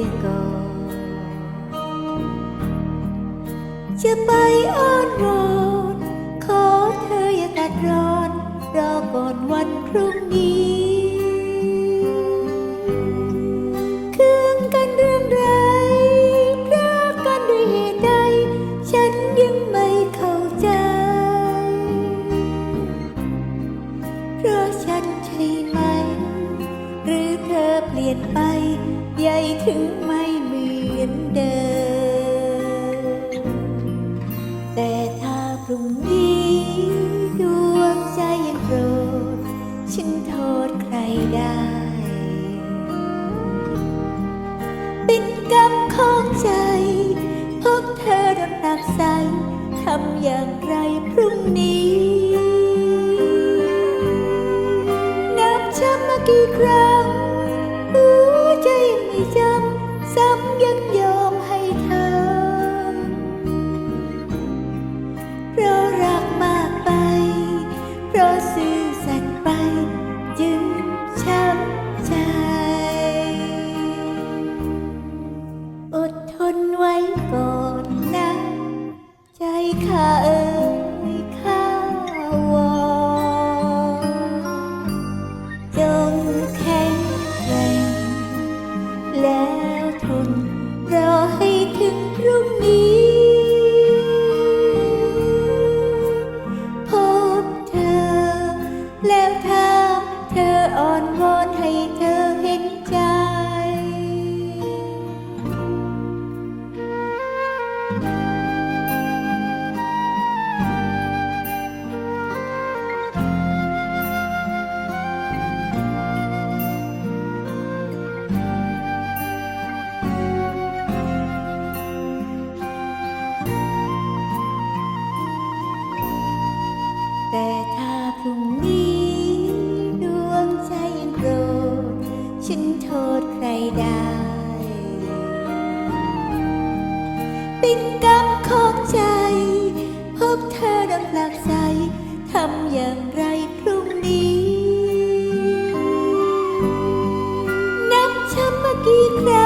ียก่อนจะไปอ้อนวอนขอเธออย่าตัดรอนรอก่อนวันพรุ่งนี้คืงกันเรื่องไรรักกันด้วยใดฉันยังไม่เข้าใจ เพราะฉันใช่ไหม หรือเธอเปลี่ยนไป ใหญ่ถึงไม่เหมือนเดิม แต่ถ้าพรุ่งนี้ดวงใจยังโกรธ ฉันโทษใครได้ เป็นกรรมของใจ พบเธอโดนหนักใสทำอย่างไรพรุ่งนี้นับช้ำมากี่ครั้ง โทษใครได้ เป็นกรรมของใจ พบเธอดังหลักใจทำอย่างไรพรุ่งนี้นับช้ำมากี่ครั้ง